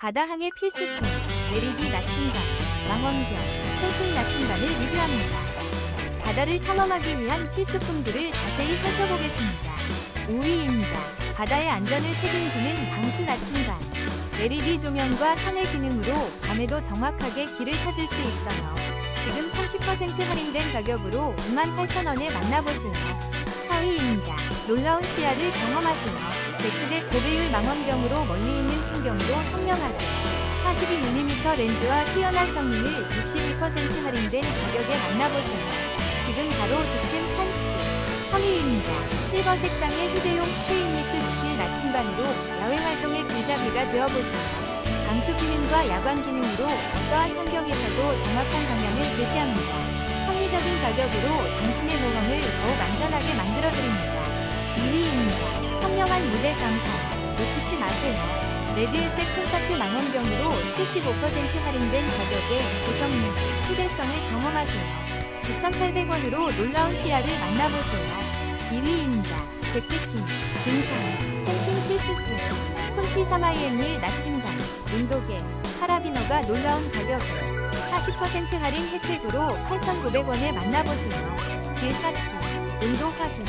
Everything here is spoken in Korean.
바다항의 필수품, LED 나침반, 망원경, 통풍 나침반을 리뷰합니다. 바다를 탐험하기 위한 필수품들을 자세히 살펴보겠습니다. 5위입니다. 바다의 안전을 책임지는 방수 나침반. LED 조명과 선의 기능으로 밤에도 정확하게 길을 찾을 수 있어요. 지금 30% 할인된 가격으로 28,000원에 만나보세요. 4위입니다. 놀라운 시야를 경험하세요. 배치된 고배율 망원경으로 멀리 있는 풍경도 선명하게 42mm 렌즈와 뛰어난 성능을 62% 할인된 가격에 만나보세요. 지금 바로 득템 찬스. 3위입니다. 실버 색상의 휴대용 스테인리스 스틸 나침반으로 야외 활동의 길잡이가 되어보세요. 방수 기능과 야광 기능으로 어떠한 환경에서도 정확한 방향을 제시합니다. 합리적인 가격으로 당신의 모 무대 감상. 놓치지 마세요. 레드색 콘서트 망원경으로 75% 할인된 가격에 고성능, 휴대성을 경험하세요. 9,800원으로 놀라운 시야를 만나보세요. 1위입니다. 백패킹, 등산, 캠핑 필수품, 콘티 사마이엔일 나침반, 온도계, 카라비너가 놀라운 가격에 40% 할인 혜택으로 8,900원에 만나보세요. 길 찾기, 온도 확인,